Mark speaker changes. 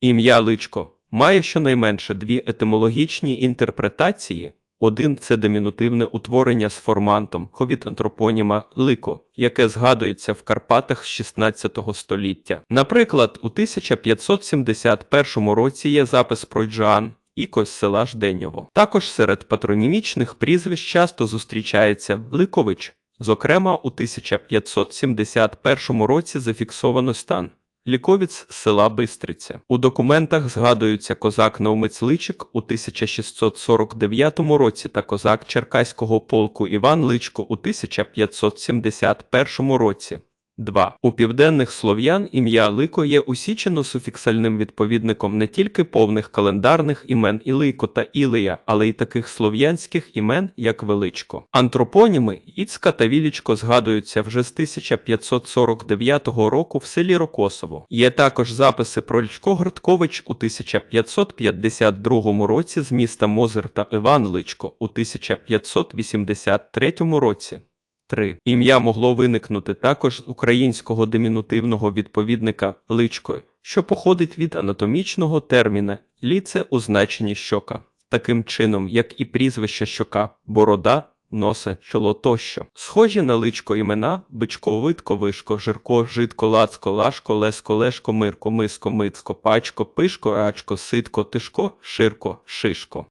Speaker 1: Ім'я Личко має щонайменше дві етимологічні інтерпретації. Один це демінутивне утворення з формантом від антропоніма лико, яке згадується в Карпатах з 16 століття. Наприклад, у 1571 році є запис про Джоан, Іко з села Жденєво. Також серед патронімічних прізвищ часто зустрічається Ликович. Зокрема, у 1571 році зафіксовано стан Ліковіць села Бистриця. У документах згадуються козак Наумець Личик у 1649 році та козак Черкаського полку Іван Личко у 1571 році. 2. У південних слов'ян ім'я Лико є усічено-суфіксальним відповідником не тільки повних календарних імен Ілийко та Ілия, але й таких слов'янських імен, як Величко. Антропоніми Іцка та Вілічко згадуються вже з 1549 року в селі Рокосово. Є також записи про Личко Гродкович у 1552 році з міста Мозир та Іван Личко у 1583 році. 3. Ім'я могло виникнути також з українського димінутивного відповідника личко, що походить від анатомічного терміна ліце у значенні щока, таким чином, як і прізвище щока, борода, носа, чоло тощо. Схожі на личко імена бичко, витко, вишко, жирко, житко, лацко, лашко, леско, лешко, мирко, миско, мицко, пачко, пишко, рачко, ситко, тишко, ширко, шишко.